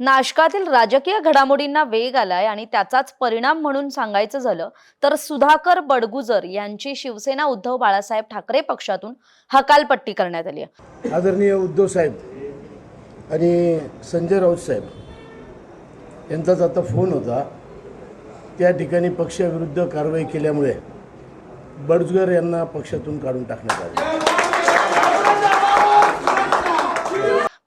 नाशकातील राजकीय घडामोडींना वेग आलाय आणि त्याचाच परिणाम म्हणून सांगायचं झालं तर सुधाकर बडगुजर यांची शिवसेना उद्धव बाळासाहेब ठाकरे पक्षातून हकालपट्टी करण्यात आली आहे. आदरणीय उद्धव साहेब आणि संजय राऊत साहेब यांचाच आता फोन होता त्या ठिकाणी पक्षाविरुद्ध कारवाई केल्यामुळे बडजगर यांना पक्षातून काढून टाकण्यात आले.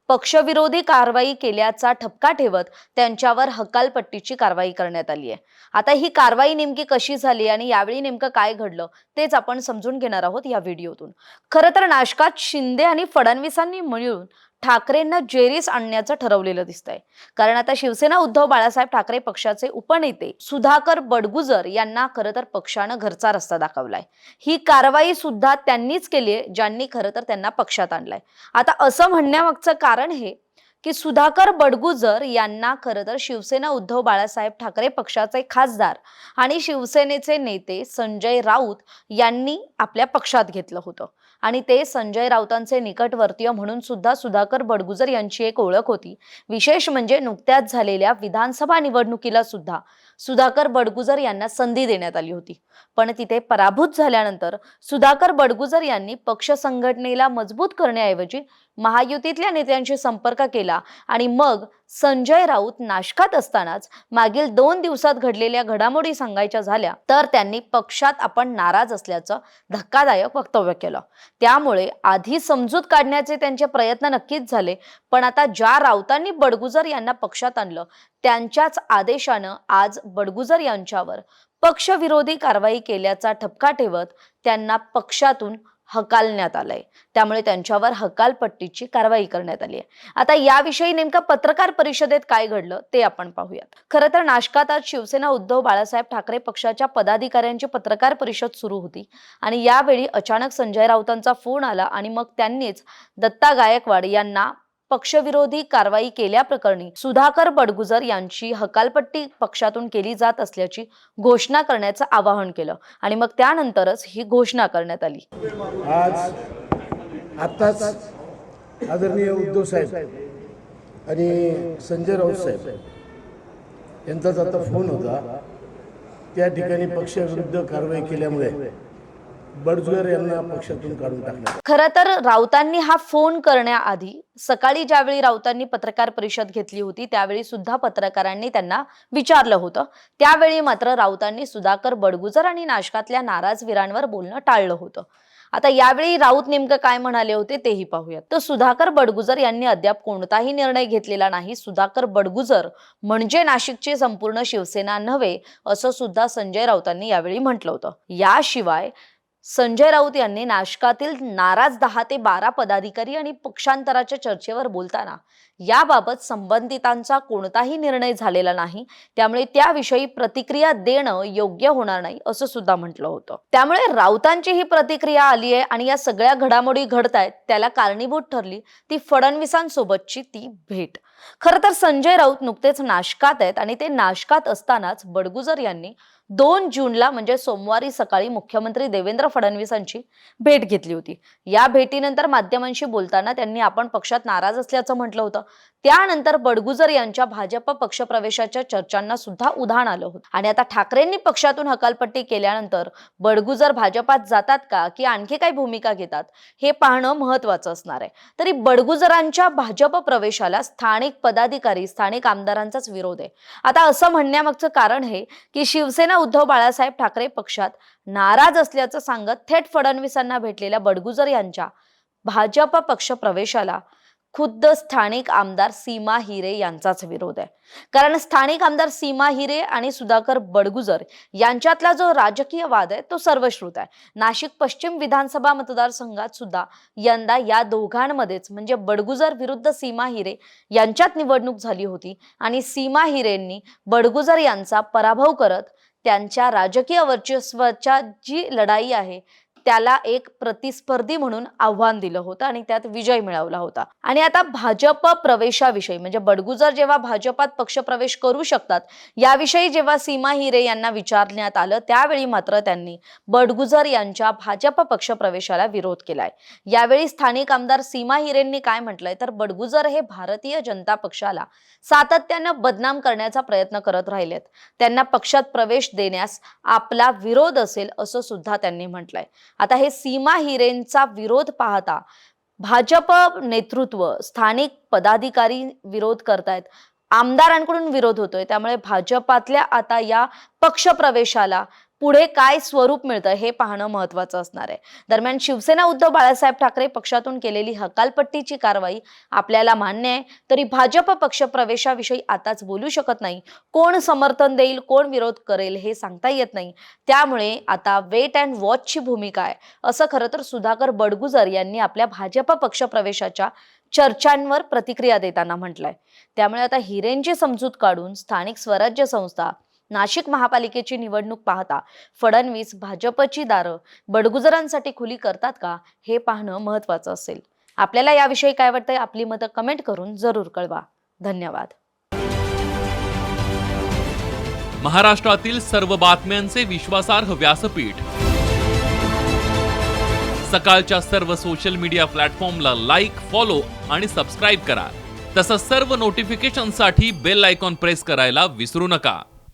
पक्षविरोधी कारवाई केल्याचा ठपका ठेवत त्यांच्यावर हकालपट्टीची कारवाई करण्यात आली आहे. आता ही कारवाई नेमकी कशी झाली आणि यावेळी नेमकं काय घडलं तेच आपण समजून घेणार आहोत या व्हिडिओतून. खरं तर नाशकात शिंदे आणि फडणवीसांनी मिळून ठाकरेंना जेरीस आणण्याचं ठरवलेलं दिसतंय. कारण आता शिवसेना उद्धव बाळासाहेब ठाकरे पक्षाचे उपनेते सुधाकर बडगुजर यांना खरं तर पक्षानं घरचा रस्ता दाखवलाय. ही कारवाई सुद्धा त्यांनीच केली आहे ज्यांनी खरं तर त्यांना पक्षात आणलाय. आता असं म्हणण्यामागचं कारण हे की सुधाकर बडगुजर यांना खरं तर शिवसेना उद्धव बाळासाहेब ठाकरे पक्षाचे खासदार आणि शिवसेनेचे नेते संजय राऊत यांनी आपल्या पक्षात घेतलं होतं. आणि ते संजय राऊतांचे निकटवर्तीय म्हणून सुद्धा सुधाकर बडगुजर यांची एक ओळख होती. विशेष म्हणजे नुकत्याच झालेल्या विधानसभा निवडणुकीला सुद्धा सुधाकर बडगुजर यांना संधी देण्यात आली होती. पण तिथे पराभूत झाल्यानंतर सुधाकर बडगुजर यांनी पक्ष संघटनेला मजबूत करण्याऐवजी महायुतीतल्या नेत्यांशी संपर्क केला आणि मग संजय राऊत नाशकात असतानाच मागील दोन दिवसात घडलेल्या घडामोडी सांगायच्या झाल्या तर त्यांनी पक्षात आपण नाराज असल्याचं धक्कादायक वक्तव्य केलं. त्यामुळे आधी समजूत काढण्याचे त्यांचे प्रयत्न नक्कीच झाले पण आता ज्या राऊतांनी बडगुजर यांना पक्षात आणलं त्यांच्याच आदेशानं आज बडगुजर यांच्यावर पक्षविरोधी कारवाई केल्याचा ठपका ठेवत त्यांना पक्षातून हकालण्यात आलंय. त्यामुळे त्यांच्यावर हकालपट्टीची कारवाई करण्यात आली आहे. आता याविषयी नेमका पत्रकार परिषदेत काय घडलं ते आपण पाहूयात. खरं तर नाशकात आज शिवसेना उद्धव बाळासाहेब ठाकरे पक्षाच्या पदाधिकाऱ्यांची पत्रकार परिषद सुरू होती आणि यावेळी अचानक संजय राऊतांचा फोन आला आणि मग त्यांनीच दत्ता गायकवाड यांना पक्षविरोधी कारवाई केल्याप्रकरणी सुधाकर बडगुजर यांची हकालपट्टी पक्षातून केली जात असल्याची घोषणा करण्याचं आवाहन केलं आणि मग त्यानंतरच ही घोषणा करण्यात आली. आज आत्ताच आदरणीय उद्धव साहेब आणि संजय राऊत साहेब यांचाच आता फोन होता त्या ठिकाणी पक्षाविरुद्ध कारवाई केल्यामुळे बडजगर यांना पक्षातून काढून टाकण्यात खरं तर राऊतांनी हा फोन करण्याआधी सकाळी ज्यावेळी राऊतांनी पत्रकार परिषद घेतली होती त्यावेळी सुद्धा पत्रकारांनी त्यांना विचारलं होतं. त्यावेळी मात्र राऊतांनी सुधाकर बडगुजर आणि नाशकातल्या नाराजवीरांवर बोलणं टाळलं होतं. आता यावेळी राऊत नेमकं काय म्हणाले होते तेही पाहूयात. तर सुधाकर बडगुजर यांनी अद्याप कोणताही निर्णय घेतलेला नाही. सुधाकर बडगुजर म्हणजे नाशिकची संपूर्ण शिवसेना नव्हे असं सुद्धा संजय राऊतांनी यावेळी म्हटलं होतं. याशिवाय संजय राऊत यांनी नाशकातील नाराज दहा ते बारा पदाधिकारी आणि पक्षांतराच्या चर्चेवर बोलताना याबाबत संबंधितांचा कोणताही निर्णय झालेला नाही. त्यामुळे त्याविषयी प्रतिक्रिया देणं योग्य होणार नाही असं सुद्धा म्हटलं होतं. त्यामुळे राऊतांची ही प्रतिक्रिया आली आहे आणि या सगळ्या घडामोडी घडतायत त्याला कारणीभूत ठरली ती फडणवीसांसोबतची ती भेट. खरं तर संजय राऊत नुकतेच नाशकात आहेत आणि ते नाशकात असतानाच बडगुजर यांनी दोन जूनला म्हणजे सोमवारी सकाळी मुख्यमंत्री देवेंद्र फडणवीसांची भेट घेतली होती. या भेटीनंतर माध्यमांशी बोलताना त्यांनी आपण पक्षात नाराज असल्याचं म्हटलं होतं. त्यानंतर बडगुजर यांच्या भाजप पक्षप्रवेशाच्या चर्चांना सुद्धा उधाण आलं होतं. आणि आता ठाकरेंनी पक्षातून हकालपट्टी केल्यानंतर बडगुजर भाजपात जातात का? की आणखी काही भूमिका घेतात? हे पाहणं महत्वाचं असणार आहे. तरी बडगुजरांच्या भाजप प्रवेशाला स्थानिक पदाधिकारी स्थानिक आमदारांचाच विरोध आहे. आता असं म्हणण्यामागचं कारण हे की शिवसेना उद्धव बाळासाहेब ठाकरे पक्षात नाराज असल्याचं सांगत थेट फडणवीसांना भेटलेल्या बडगुजर यांच्या भाजप पक्ष प्रवेशाला खुद्द स्थानिक आमदार सीमा हिरे यांचाच विरोध आहे. कारण स्थानिक आमदार सीमा हिरे आणि सुधाकर बडगुजर यांच्यातला जो राजकीय वाद आहे तो सर्वश्रुत आहे. नाशिक पश्चिम विधानसभा मतदारसंघात सुद्धा यंदा या दोघांमध्येच म्हणजे बडगुजर विरुद्ध सीमा हिरे यांच्यात निवडणूक झाली होती आणि सीमा हिरेंनी बडगुजर यांचा पराभव करत त्यांच्या राजकीय वर्चस्वाच्या जी लढाई आहे त्याला एक प्रतिस्पर्धी म्हणून आव्हान दिलं होतं आणि त्यात विजय मिळवला होता. आणि आता भाजप प्रवेशाविषयी म्हणजे बडगुजर जेव्हा भाजपात पक्षप्रवेश करू शकतात याविषयी जेव्हा सीमा हिरे यांना विचारण्यात आलं त्यावेळी मात्र त्यांनी बडगुजर यांच्या भाजप पक्षप्रवेशाला विरोध केलाय. यावेळी स्थानिक आमदार सीमा हिरेंनी काय म्हटलंय तर बडगुजर हे भारतीय जनता पक्षाला सातत्यानं बदनाम करण्याचा प्रयत्न करत राहिलेत. त्यांना पक्षात प्रवेश देण्यास आपला विरोध असेल असं सुद्धा त्यांनी म्हटलंय. आता हे सीमा हिरेंचा विरोध पाहता भाजप नेतृत्व स्थानिक पदाधिकारी विरोध करतायत. आमदारांकडून विरोध होतोय. त्यामुळे भाजपातल्या आता या पक्षप्रवेशाला पुढे काय स्वरूप मिळतं हे पाहणं महत्वाचं असणार आहे. दरम्यान शिवसेना उद्धव बाळासाहेब ठाकरे पक्षातून केलेली हकालपट्टीची कारवाई आपल्याला मान्य आहे. तरी भाजप पक्ष प्रवेशाविषयी आताच बोलू शकत नाही. कोण समर्थन देईल कोण विरोध करेल हे सांगता येत नाही. त्यामुळे आता वेट अँड वॉचची भूमिका आहे. असं खरं तर सुधाकर बडगुजर यांनी आपल्या भाजप पक्ष प्रवेशाच्या चर्चांवर प्रतिक्रिया देताना म्हटलंय. त्यामुळे आता हिरेंची समजूत काढून स्थानिक स्वराज्य संस्था नाशिक महापालिकेची निवडणूक पाहता फडणवीस भाजपची दारं बडगुजरांसाठी खुली करतात का हे पाहणं महत्वाचं असेल. आपल्याला याविषयी काय वाटतंय आपली मतं कमेंट करून जरूर कळवा. धन्यवाद. महाराष्ट्रातील सर्व बातम्यांचे विश्वासार्ह व्यासपीठ. सकाळच्या सर्व सोशल मीडिया प्लॅटफॉर्मला लाईक फॉलो आणि सबस्क्राईब करा. तसंच सर्व नोटिफिकेशनसाठी बेल आयकॉन प्रेस करायला विसरू नका.